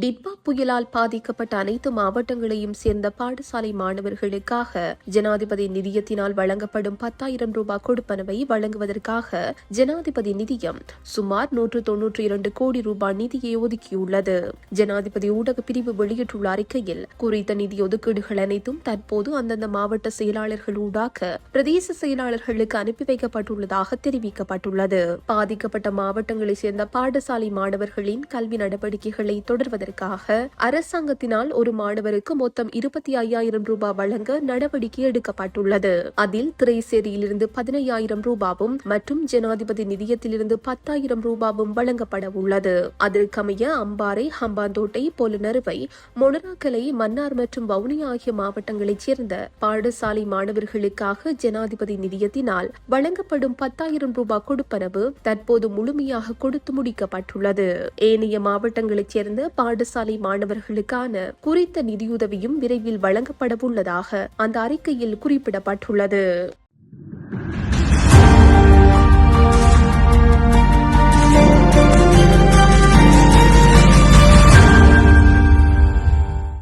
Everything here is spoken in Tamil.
டிப்பா புயலால் பாதிக்கப்பட்ட அனைத்து மாவட்டங்களையும் சேர்ந்த பாடசாலை மாணவர்களுக்காக ஜனாதிபதி நிதியத்தினால் வழங்கப்படும் பத்தாயிரம் ரூபாய் கொடுப்பனவை வழங்குவதற்காக ஜனாதிபதி நிதியம் சுமார் நூற்று தொன்னூற்றி இரண்டு கோடி ரூபாய் நிதியை ஒதுக்கியுள்ளது. ஜனாதிபதி ஊடக பிரிவு வெளியிட்டுள்ள அறிக்கையில் குறித்த நிதி ஒதுக்கீடுகள் அனைத்தும் தற்போது அந்தந்த மாவட்ட செயலாளர்கள் ஊடாக பிரதேச செயலாளர்களுக்கு அனுப்பி வைக்கப்பட்டுள்ளதாக தெரிவிக்கப்பட்டுள்ளது. பாதிக்கப்பட்ட மாவட்டங்களைச் சேர்ந்த பாடசாலை மாணவர்களின் கல்வி நடவடிக்கைகளை தொடர்வது செய்வதற்காக அரசாங்கத்தினால் ஒரு மாணவருக்கு மொத்தம் இருபத்தி ஐயாயிரம் ரூபாய் வழங்க நடவடிக்கை எடுக்கப்பட்டுள்ளது. அதில் திரைசேரியிலிருந்து பதினையாயிரம் ரூபாவும் மற்றும் ஜனாதிபதி நிதியத்திலிருந்து பத்தாயிரம் ரூபாவும் வழங்கப்பட உள்ளது. அதற்கமைய அம்பாறை ஹம்பாந்தோட்டை பொலுநறுவை மொனராக்கலை மன்னார் மற்றும் வவுனியா ஆகிய மாவட்டங்களைச் சேர்ந்த பாடசாலை மாணவர்களுக்காக ஜனாதிபதி நிதியத்தினால் வழங்கப்படும் பத்தாயிரம் ரூபாய் கொடுப்பனவு தற்போது முழுமையாக கொடுத்து முடிக்கப்பட்டுள்ளது. ஏனைய மாவட்டங்களைச் சேர்ந்த பாடசாலை மாணவர்களுக்கான குறித்த நிதியுதவியும் விரைவில் வழங்கப்பட உள்ளதாக அந்த அறிக்கையில் குறிப்பிடப்பட்டுள்ளது.